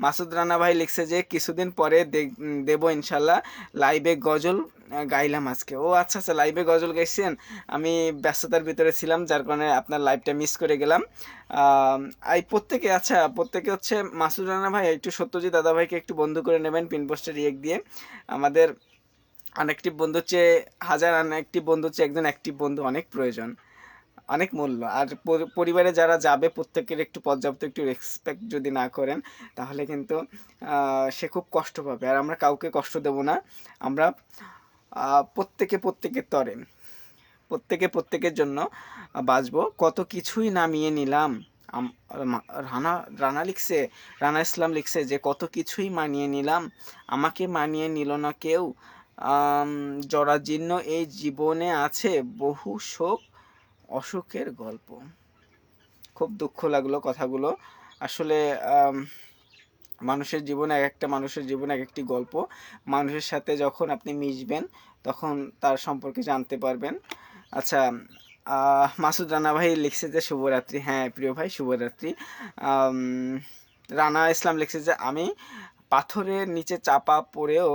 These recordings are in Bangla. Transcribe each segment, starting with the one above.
মাসুদ রানা ভাই লিখছে যে কিছুদিন পরে দেবো ইনশাল্লাহ লাইভে গজল গাইলাম আজকে। ও আচ্ছা আচ্ছা লাইভে গজল গাইছেন? আমি ব্যস্ততার ভিতরে ছিলাম যার কারণে আপনার লাইভটা মিস করে গেলাম। আহ, এই প্রত্যেকে আচ্ছা প্রত্যেকে হচ্ছে মাসুদ রানা ভাই একটু সত্যজিৎ দাদা ভাইকে একটু বন্ধু করে নেবেন পিন পোস্টে রিয়েক্ট দিয়ে। আমাদের অনেকটি বন্ধু চেয়ে হাজার অনেকটি বন্ধু চেয়ে একজন অ্যাক্টিভ বন্ধু অনেক প্রয়োজন। অনেক মূল্য। আর পরিবারে যারা যাবে, প্রত্যেকের একটু পর্যাপ্ত একটু রেসপেক্ট যদি না করেন, তাহলে কিন্তু সে খুব কষ্ট পাবে। আর আমরা কাউকে কষ্ট দেব না। আমরা প্রত্যেকে প্রত্যেকের তরে। প্রত্যেকে প্রত্যেকের জন্য বাঁচবো। কত কিছুই নামিয়ে নিলাম। রানা রানা লিখছে, রানা ইসলাম লিখছে যে, কত কিছুই মানিয়ে নিলাম। আমাকে মানিয়ে নিল না কেউ। জরাজীর্ণ এই জীবনে আছে বহু শোক অসুখের গল্প। খুব দুঃখ লাগল কথাগুলো। আসলে মানুষের জীবনে এক একটা মানুষের জীবনে এক একটি গল্প। মানুষের সাথে যখন আপনি মিশবেন, তখন তার সম্পর্কে জানতে পারবেন। আচ্ছা মাসুদ রানা ভাই লিখছে যে, শুভরাত্রি। হ্যাঁ প্রিয় ভাই, শুভরাত্রি। রানা ইসলাম লিখছে যে, আমি পাথরের নিচে চাপা পড়েও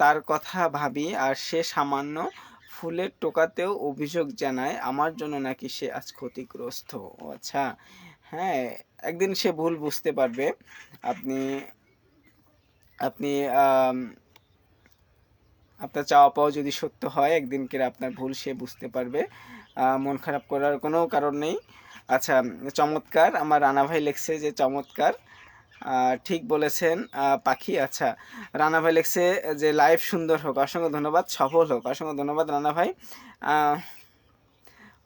তার কথা ভাবি আর সে সামান্য ফুলের টোকাতেও অভিযোগ জানায়, আমার জন্য নাকি সে আজ ক্ষতিগ্রস্ত। আচ্ছা হ্যাঁ একদিন সে ভুল বুঝতে পারবে। আপনি আপনি আপনার চাওয়া পাওয়া যদি সত্য হয়, একদিন কে আপনার ভুল সে বুঝতে পারবে? মন খারাপ করার কোনো কারণ নেই। আচ্ছা চমৎকার, আমার রানা ভাই লিখছে যে, চমৎকার। ঠিক বলেছেন পাখি। আচ্ছা রানা ভাই লিখছে যে লাইভ সুন্দর হোক। অসংখ্য ধন্যবাদ, সফল হোক। অসংখ্য ধন্যবাদ, রানা ভাই।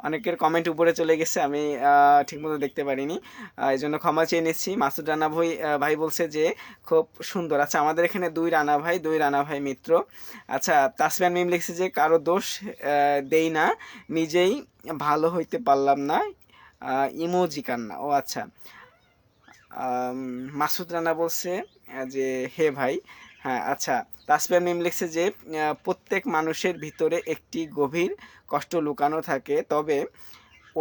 অনেকের কমেন্ট উপরে চলে গেছে, আমি ঠিকমতো দেখতে পারিনি। এই জন্য ক্ষমা চেয়ে নিচ্ছি। মাসুদ রানা ভাই ভাই বলছে যে, খুব সুন্দর। আচ্ছা আমাদের এখানে দুই রানা ভাই, দুই রানা ভাই মিত্র। আচ্ছা তাসমিয়ান মিম লিখছে যে, কারও দোষ দেই না। নিজেই ভালো হইতে পারলাম না। ইমোজি কান্না। ও আচ্ছা। মাসুদ রানা বলছে যে, হে ভাই হ্যাঁ আচ্ছা। তাসপিয়ান মিম লিখছে যে প্রত্যেক মানুষের ভিতরে একটি গভীর কষ্ট লুকানো থাকে, তবে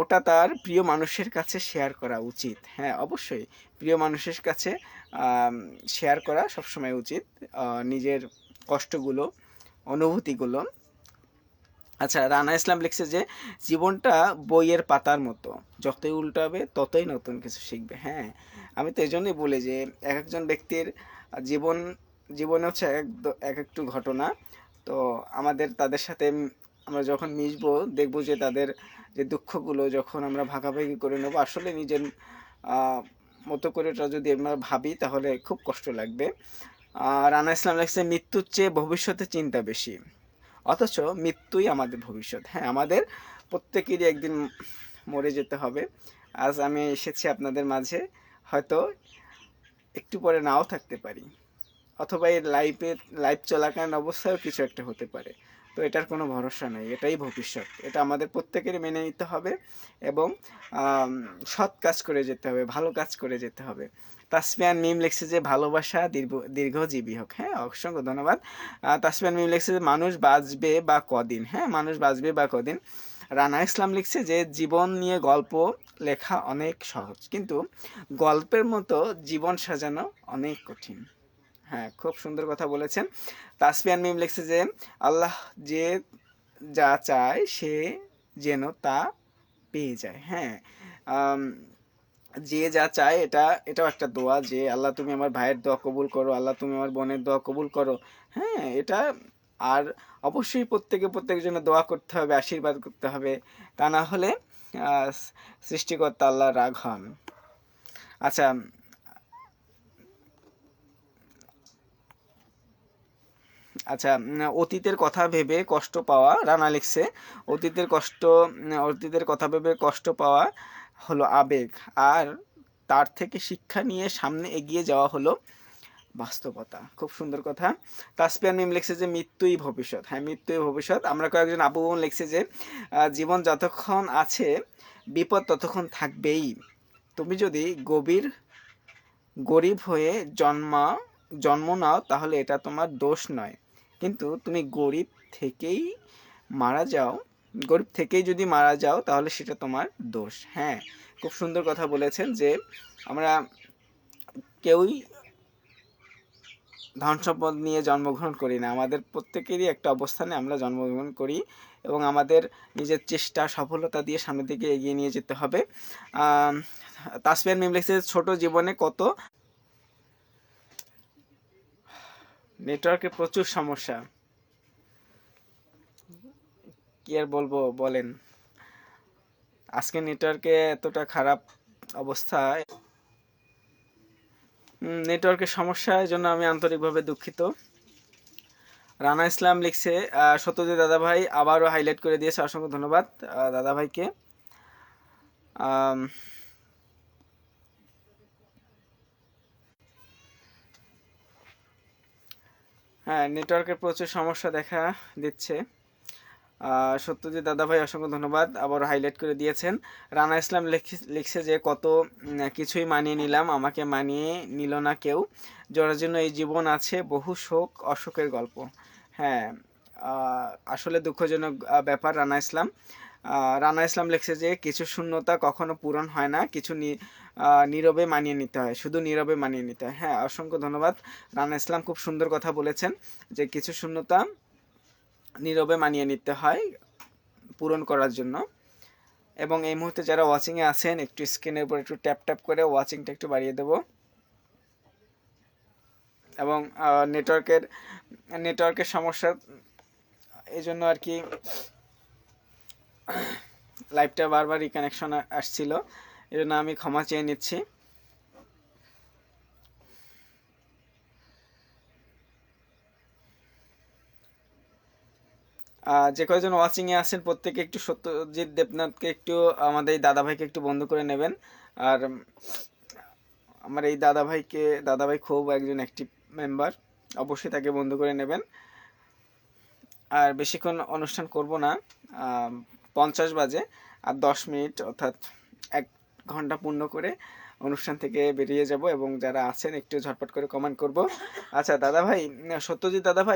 ওটা তার প্রিয় মানুষের কাছে শেয়ার করা উচিত। হ্যাঁ অবশ্যই, প্রিয় মানুষের কাছে শেয়ার করা সবসময় উচিত নিজের কষ্টগুলো, অনুভূতিগুলো। আচ্ছা রানা ইসলাম লিখছে যে জীবনটা বইয়ের পাতার মতো। যতই উল্টাবে ততই নতুন কিছু শিখবে। হ্যাঁ আমি তো এই জন্যই বলি যে এক একজন ব্যক্তির জীবন জীবনে হচ্ছে এক এক একটু ঘটনা। তো আমাদের তাদের সাথে আমরা যখন মিশবো দেখব যে তাদের যে দুঃখগুলো যখন আমরা ভাগাভাগি করে নেব আসলে নিজের মতো করে ওটা যদি আমরা ভাবি তাহলে খুব কষ্ট লাগবে। আহ, রানা ইসলাম লিখছে মৃত্যুর চেয়ে ভবিষ্যতে চিন্তা বেশি। অথচ মৃত্যুই আমাদের ভবিষ্যৎ। হ্যাঁ আমাদের প্রত্যেকেরই একদিন মরে যেতে হবে। আজ আমি এসেছি আপনাদের মাঝে, হয়তো একটু পরে নাও থাকতে পারি। অথবা এই লাইফে লাইফ চলাকালীন অবস্থায়ও কিছু একটা হতে পারে। তো এটার কোনো ভরসা নেই, এটাই ভবিষ্যৎ। এটা আমাদের প্রত্যেকেরই মেনে নিতে হবে এবং সৎ কাজ করে যেতে হবে, ভালো কাজ করে যেতে হবে। তাসমিয়ান মিম লিখছে যে, ভালোবাসা দীর্ঘ, দীর্ঘজীবী হোক। হ্যাঁ অসংখ্য ধন্যবাদ। তাসমিয়ান মিম লিখছে যে, মানুষ বাঁচবে বা কদিন। হ্যাঁ মানুষ বাঁচবে বা কদিন। রানা ইসলাম লিখছে যে, জীবন নিয়ে গল্প লেখা অনেক সহজ, কিন্তু গল্পের মতো জীবন সাজানো অনেক কঠিন। হ্যাঁ খুব সুন্দর কথা বলেছেন। তাসপিয়ান মিম লিখছে যে, আল্লাহ যে যা চায় সে যেন তা পেয়ে যায়। হ্যাঁ যে যা চায়, এটা, এটাও একটা দোয়া যে, আল্লাহ তুমি আমার ভাইয়ের দোয়া কবুল করো, আল্লাহ তুমি আমার বোনের দোয়া কবুল করো। হ্যাঁ এটা আর অবশ্যই প্রত্যেকে প্রত্যেকের জন্য দোয়া করতে হবে, আশীর্বাদ করতে হবে। তা না হলে সৃষ্টিকর্তা আল্লাহ রাগ হন। আচ্ছা আচ্ছা অতীতের কথা ভেবে কষ্ট পাওয়া, রানা লিখছে, অতীতের কষ্ট, অতীতের কথা ভেবে কষ্ট পাওয়া হলো আবেগ, আর তার থেকে শিক্ষা নিয়ে সামনে এগিয়ে যাওয়া হলো বাস্তবতা। খুব সুন্দর কথা। তাসপিয়ান মিম লিখছে যে, মৃত্যুই ভবিষ্যৎ। হ্যাঁ মৃত্যুই ভবিষ্যৎ। আমরা কয়েকজন আবু বোন লিখছে যে জীবন যতক্ষণ আছে, বিপদ ততক্ষণ থাকবেই। তুমি যদি গভীর, গরিব হয়ে জন্মা, জন্ম নাও, তাহলে এটা তোমার দোষ নয়। কিন্তু তুমি গরিব থেকেই মারা যাও গরিব থেকেই যদি মারা যাও, তাহলে সেটা তোমার দোষ। হ্যাঁ খুব সুন্দর কথা বলেছেন যে আমরা কেউই ধন সম্পদ নিয়ে জন্মগ্রহণ করি না। আমাদের প্রত্যেকেরই একটা অবস্থানে আমরা জন্মগ্রহণ করি এবং আমাদের নিজের চেষ্টা, সফলতা দিয়ে সামনের দিকে এগিয়ে নিয়ে যেতে হবে। তাসফিয়ার মিম লিখছে ছোট জীবনে কত নেটওয়ার্কে প্রচুর সমস্যা। কি আর বলব বলেন। আজকে নেটওয়ার্কে এতটা খারাপ অবস্থা নেটওয়ার্কের সমস্যার জন্য আমি আন্তরিকভাবে দুঃখিত। রানা ইসলাম লিখছে সত্যজিৎ দাদা ভাই আবারও হাইলাইট করে দিয়েছে অসংখ্য ধন্যবাদ আহ, দাদা ভাইকে হ্যাঁ নেটওয়ার্কের প্রচুর সমস্যা দেখা দিচ্ছে। সত্যজিৎ দাদা ভাই অসংখ্য ধন্যবাদ। আবার হাইলাইট করে দিয়েছেন। রানা ইসলাম লিখি- লিখছে যে, কত কিছুই মানিয়ে নিলাম, আমাকে মানিয়ে নিল না কেউ। যার জন্য এই জীবন আছে বহু শোক, অশোকের গল্প। হ্যাঁ আসলে দুঃখজনক ব্যাপার রানা ইসলাম। রানা ইসলাম লিখছে যে, কিছু শূন্যতা কখনো পূরণ হয় না, কিছু নীরবে মানিয়ে নিতে হয়, শুধু নীরবে মানিয়ে নিতে হয়। হ্যাঁ অসংখ্য ধন্যবাদ। রানা ইসলাম খুব সুন্দর কথা বলেছেন যে, কিছু শূন্যতা নীরবে মানিয়ে নিতে হয় পূরণ করার জন্য। এবং এই মুহূর্তে যারা ওয়াচিংয়ে আছেন, একটু স্ক্রিনের উপর একটু ট্যাপ ট্যাপ করে ওয়াচিংটা একটু বাড়িয়ে দেব। এবং নেটওয়ার্কের নেটওয়ার্কের সমস্যা এই জন্য আর কি লাইভটা বারবার রিকানেকশন আসছিল। এই জন্য আমি ক্ষমা চেয়ে নিচ্ছি। যে কয়জন ওয়াচিং এ আছেন, প্রত্যেকে একটু সত্যজিৎ দেবনাথকে একটু, আমাদের এই দাদা ভাইকে একটু বন্ধ করে নেবেন। আর আমার এই দাদা ভাইকে দাদা ভাই খুব একজন অ্যাক্টিভ মেম্বার অবশ্যই তাকে বন্ধ করে নেবেন। আর বেশিক্ষণ অনুষ্ঠান করব না পঞ্চাশ বাজে আর দশ মিনিট, অর্থাৎ এক ঘণ্টা পূর্ণ করে অনুষ্ঠান থেকে বেরিয়ে যাব এবং যারা আছেন একটু ঝটপট করে কমেন্ট করব। আচ্ছা দাদা ভাই সত্যজিৎ দাদা ভাই